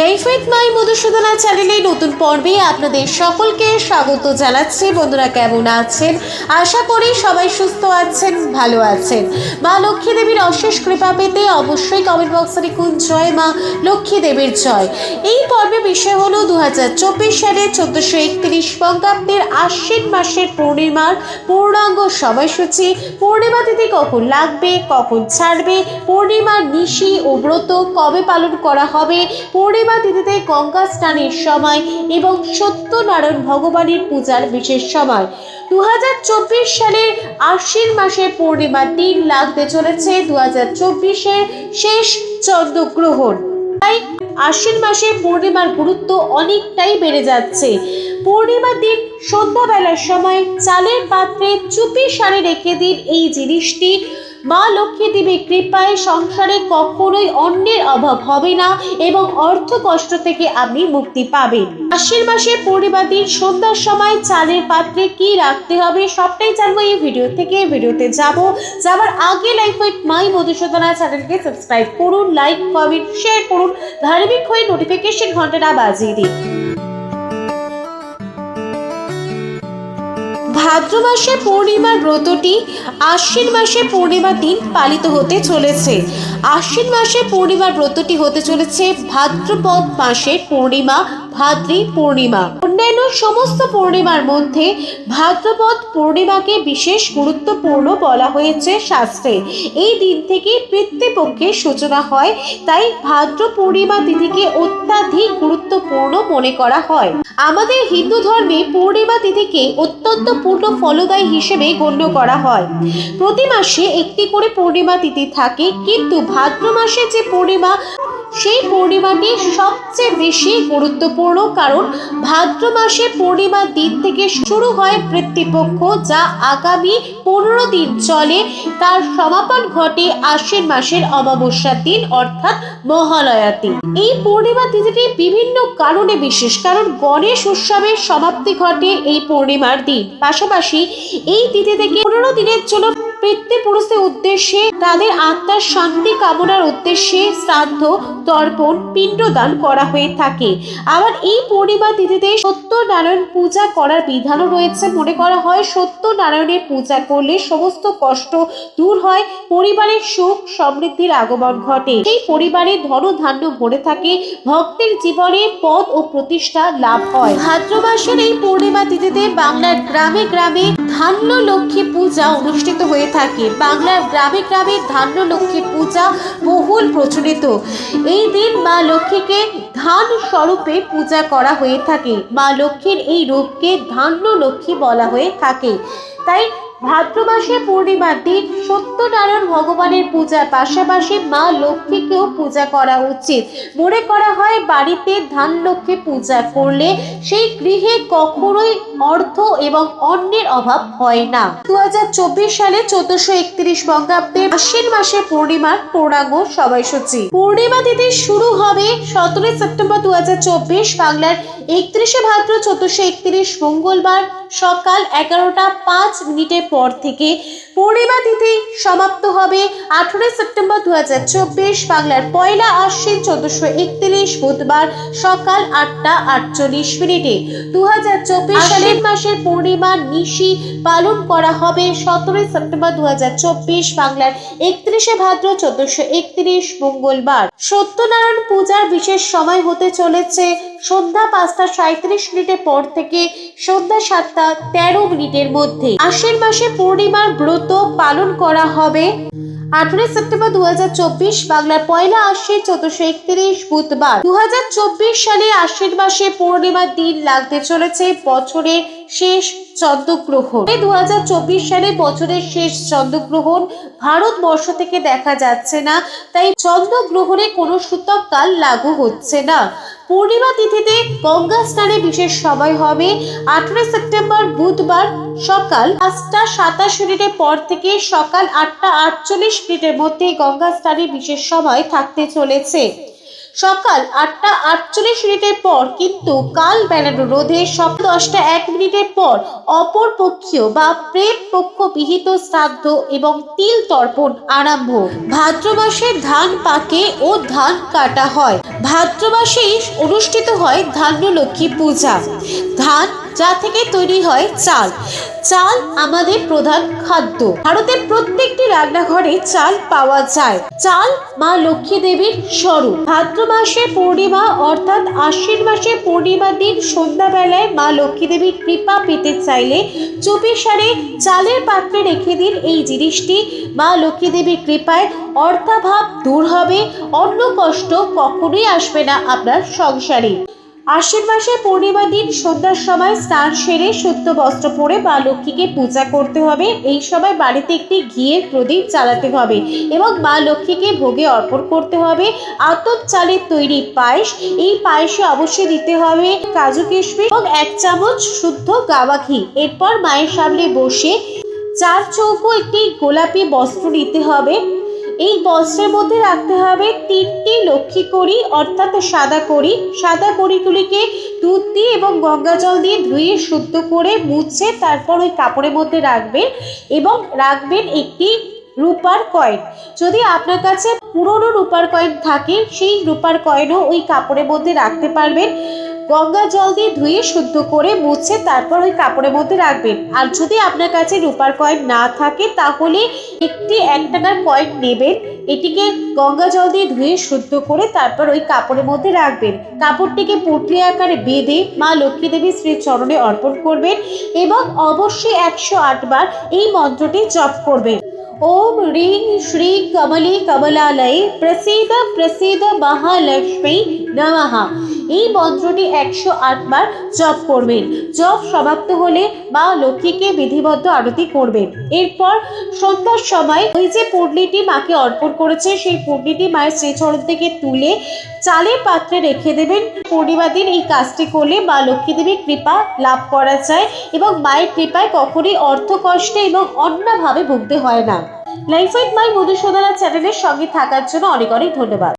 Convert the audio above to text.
Life with my Madhusudana চ্যানেলে নতুন পর্বে আপনাদের সকলকে স্বাগত জানাচ্ছি। বন্ধুরা, কেমন আছেন? আশা করি সবাই সুস্থ আছেন, ভালো আছেন। মা লক্ষ্মী দেবীর অশেষ কৃপা পেতে অবশ্যই কমেন্ট বক্সে লিখুন, জয় মা লক্ষ্মী দেবীর জয়। এই পর্বে বিষয় হলো দু হাজার চব্বিশ সালের চোদ্দোশো একত্রিশ বঙ্গাব্দের আশ্বিন মাসের পূর্ণিমার পূর্ণাঙ্গ সময়সূচি। পূর্ণিমা তিথি কখন লাগবে, কখন ছাড়বে পূর্ণিমার নিশি ও ব্রত কবে পালন করা হবে, পূর্ণিমা তিথিতে গঙ্গা স্নানের সময় এবং সত্যনারায়ণ ভগবানের পূজার বিশেষ সময়। দু সালের আশ্বিন মাসের পূর্ণিমার দিন লাগতে চলেছে দু হাজার চব্বিশের শেষ চন্দ্রগ্রহণ। তাই আশ্বিন মাসে পূর্ণিমার গুরুত্ব অনেকটাই বেড়ে যাচ্ছে। পূর্ণিমার দিন সন্ধ্যাবেলার সময় চালের পাত্রে চুপি সারে রেখে দিন এই জিনিসটি। মা লক্ষ্মী দেবীর কৃপায় সংসারে কখনোই অন্যের অভাব হবে না এবং অর্থ কষ্ট থেকে আপনি মুক্তি পাবেন। আশ্বিন মাসে পূর্ণিমা দিন, সন্ধ্যার সময় চালের পাত্রে কি রাখতে হবে সবটাই জানব এই ভিডিও থেকে। ভিডিওতে যাব যাবার আগে লাইফ উইথ মাই মধুসূদনা চ্যানেলকে সাবস্ক্রাইব করুন, লাইক, কমেন্ট, শেয়ার করুন, ধার্মিক হয়ে নোটিফিকেশন ঘন্টাটা বাজিয়ে দিন। ভাদ্র মাসে পূর্ণিমার ব্রতটি আশ্বিন মাসে পূর্ণিমার দিন পালিত হতে চলেছে। আশ্বিন মাসে পূর্ণিমার ব্রতটি হতে চলেছে ভাদ্রপদ মাসে পূর্ণিমা, ভাদ্রী পূর্ণিমা। অন্যান্য সমস্ত পূর্ণিমার মধ্যে ভাদ্রপদ পূর্ণিমাকে বিশেষ গুরুত্বপূর্ণ বলা হয়েছে শাস্ত্রে। এই দিন থেকে পিতৃপক্ষের সূচনা হয়, তাই ভাদ্র পূর্ণিমা তিথিকে অত্যাধিক গুরুত্বপূর্ণ মনে করা হয়। আমাদের হিন্দু ধর্মে পূর্ণিমা তিথিকে অত্যন্ত পূর্ণ ফলদায়ী হিসেবে গণ্য করা হয়। প্রতি মাসে একটি করে পূর্ণিমা তিথি থাকে, কিন্তু ভাদ্র মাসে যে পূর্ণিমা সেই পূর্ণিমাটি সবচেয়ে বেশি গুরুত্বপূর্ণ কারণ ভাদ্র মাসে পূর্ণিমার দিন থেকে শুরু হয় পিতৃপক্ষ যা আগামী পনেরো দিন চলে। তার সমাপন ঘটে আশ্বিন মাসের অমাবস্যার দিন, অর্থাৎ মহালয়া দিন। এই পূর্ণিমা তিথিটি বিভিন্ন কারণে বিশেষ, কারণ গণেশ উৎসবের সমাপ্তি ঘটে এই পূর্ণিমার দিন। পাশাপাশি এই তিথি থেকে পনেরো দিনের জন্য পিতৃপুরুষের উদ্দেশ্যে তাদের আত্মার শান্তি কামনার উদ্দেশ্যে শ্রাদ্ধ, তর্পণ, পিণ্ডদান করা হয়ে থাকে। আবার এই পূর্ণিমা তিথিতে সত্যনারায়ণ পূজা করার বিধানও রয়েছে। মনে করা হয় সত্যনারায়ণের পূজা করলে সমস্ত কষ্ট দূর হয়, পরিবারের সুখ সমৃদ্ধির আগমন ঘটে। সেই পরিবারে ধন ধান্য ভরে থাকে, ভক্তের জীবনে পদ ও প্রতিষ্ঠা লাভ হয়। ভাদ্র মাসের এই পূর্ণিমা তিথিতে বাংলার গ্রামে গ্রামে ধান্য লক্ষ্মী পূজা অনুষ্ঠিত হয়ে থাকে। বাংলার গ্রামে গ্রামে ধান্য লক্ষ্মী পূজা বহুল প্রচলিত। এই দিন মা লক্ষ্মীকে ধান স্বরূপে পূজা করা হয়ে থাকে। মা লক্ষ্মীর এই রূপকে ধান্য লক্ষ্মী বলা হয়ে থাকে। তাই ভাদ্র মাসে পূর্ণিমার দিন সত্যনারায়ণ ভগবানের পূজার পাশাপাশি মা লক্ষ্মীকেও পূজা করা উচিত। মনে করা হয়, বাড়িতে ধান লক্ষ্মী পূজা করলে সেই গৃহে কখনোই অর্থ এবং অন্যের অভাব হয় না। দু হাজার চব্বিশ সালে চোদ্দশো একত্রিশ বঙ্গাব্দে আশ্বিন মাসে পূর্ণিমার পূর্ণাঙ্গ সময়সূচি পূর্ণিমা তিথি শুরু হবে সতেরোই সেপ্টেম্বর দু হাজার চব্বিশ, বাংলার একত্রিশে ভাদ্র চোদ্দশো একত্রিশ, মঙ্গলবার সকাল এগারোটা পাঁচ মিনিটের পর থেকে পূর্ণিমা তিথি সমাপ্ত হবে। আঠেরোই সেপ্টেম্বর দু বাংলার পয়লা আশ্বিন চোদ্দশো একত্রিশ বুধবার সকাল আটটা আটচল্লিশ মিনিটে। দু হাজার সালের মাসের পূর্ণিমা নিশি পালন করা হবে। সতেরোই সেপ্টেম্বর দু হাজার চব্বিশ বাংলার একত্রিশে ভাদ্র চোদ্দশো একত্রিশ মঙ্গলবার। সত্যনারায়ণ পূজার বিশেষ সময় হতে চলেছে। সন্ধ্যা পাঁচটা সাঁত্রিশ মিনিটের পর থেকে সন্ধ্যা সাতটা তেরো মিনিটের মধ্যে। আশ্বিন মাসে পূর্ণিমার ব্রত পালন করা হবে। আঠারোই সেপ্টেম্বর দু হাজার চব্বিশ, বাংলার পয়লা আশ্বিন চোদ্দশো একত্রিশ বুধবার। দু হাজার চব্বিশ সালে আশ্বিন মাসে পূর্ণিমার দিন লাগতে চলেছে। বছরের শেষ চন্দ্রগ্রহণ দু হাজার চব্বিশ সালে বছরের শেষ চন্দ্রগ্রহণ ভারতবর্ষ থেকে দেখা যাচ্ছে না, তাই চন্দ্রগ্রহণে কোনো সূতক কাল লাগু হচ্ছে না। পূর্ণিমা তিথিতে গঙ্গা স্নানে বিশেষ সময় হবে। আঠেরোই সেপ্টেম্বর বুধবার সকাল পাঁচটা সাতাশ মিনিটের পর থেকে সকাল আটটা আটচল্লিশ মিনিটের মধ্যে গঙ্গা স্নানে বিশেষ সময় থাকতে চলেছে। সকাল আটটা আটচল্লিশ মিনিটের পর কিন্তু কাল বেড়ানো রোধে সকাল দশটা এক মিনিটের পর অপর পক্ষীয় বা প্রেম পক্ষ বিহিত শ্রাদ্ধ এবং তিল তর্পণ আরম্ভ। ভাদ্র মাসে ধান পাকে ও ধান কাটা হয়। ভাদ্র মাসেই অনুষ্ঠিত হয় ধান্য লক্ষ্মী পূজা। ধান যা থেকে তৈরি হয় চাল। চাল আমাদের প্রধান খাদ্য। ভারতের প্রত্যেকটি রান্নাঘরে চাল পাওয়া যায়। চাল মা লক্ষ্মী দেবীর স্বরূপ। ভাদ্র মাসে পূর্ণিমা অর্থাৎ আশ্বিন মাসে পূর্ণিমা দিন সন্ধ্যাবেলায় মা লক্ষ্মী দেবীর কৃপা পেতে চাইলে চুপি সারে চালের পাত্রে রেখে দিন এই জিনিসটি। মা লক্ষ্মী দেবীর কৃপায় অর্থাভাব দূর হবে। অন্য কষ্ট কখনোই আসবে না আপনার সংসারে। আশ্বিন মাসে পূর্ণিমা দিন সন্ধ্যার সময় স্নান সেরে শুদ্ধ বস্ত্র পরে মা লক্ষ্মীকে পূজা করতে হবে। এই সময় বাড়িতে একটি ঘিয়ের প্রদীপ চালাতে হবে এবং মা লক্ষ্মীকে ভোগে অর্পণ করতে হবে। আতপ চালের তৈরি পায়েস, এই পায়েসে অবশ্যই দিতে হবে কাজু কিশমিশ এবং এক চামচ শুদ্ধ গাওয়া ঘি। এরপর মায়ের সামনে বসে চার চৌকো একটি গোলাপি বস্ত্র নিতে হবে। এই বস্ত্রের মধ্যে রাখতে হবে তিনটি লক্ষ্মী কড়ি, অর্থাৎ সাদা কড়ি। সাদা কড়িগুলিকে দুধ দিয়ে এবং গঙ্গা জল দিয়ে ধুয়ে শুদ্ধ করে মুছে তারপর ওই কাপড়ের মধ্যে রাখবেন এবং রাখবেন একটি রূপার কয়েন। যদি আপনার কাছে পুরনো রূপার কয়েন থাকে, সেই রূপার কয়েনও ওই কাপড়ের মধ্যে রাখতে পারবেন। গঙ্গা জল দিয়ে ধুয়ে শুদ্ধ করে মুছে তারপর ওই কাপড়ের মধ্যে রাখবেন। আর যদি আপনার কাছে রূপার কয়েন না থাকে, তাহলে একটি এক টাকার কয়েন নেবেন। এটিকে গঙ্গা জল দিয়ে ধুয়ে শুদ্ধ করে তারপর ওই কাপড়ের মধ্যে রাখবেন। কাপড়টিকে পুটলি আকারে বেঁধে মা লক্ষ্মী দেবীর শ্রী চরণে অর্পণ করবেন এবং অবশ্যই একশো আটবার এই মন্ত্রটি জপ করবেন। ஓம் ह्रीं श्री कमली कमलालय प्रसीद प्रसीद महालक्ष्मी নমঃ এই মন্ত্রটি একশো আটবার জপ করবেন। জপ সমাপ্ত হলে মা লক্ষ্মীকে বিধিবদ্ধ আরতি করবেন। এরপর সন্ধ্যার সময় ওই যে পুডলিটি মাকে অর্পণ করেছে, সেই পুডলিটি মায়ের শ্রীচরণ থেকে তুলে চালের পাত্রে রেখে দেবেন। পূর্ণিমা দিন এই কাজটি করলে মা লক্ষ্মী দেবীর কৃপা লাভ করা যায় এবং মায়ের কৃপায় কখনই অর্থ কষ্টে এবং অন্যভাবে ভুগতে হয় না। লাইফ উইথ মাই মধুসূদনা চ্যানেলের সঙ্গে থাকার জন্য অনেক অনেক ধন্যবাদ।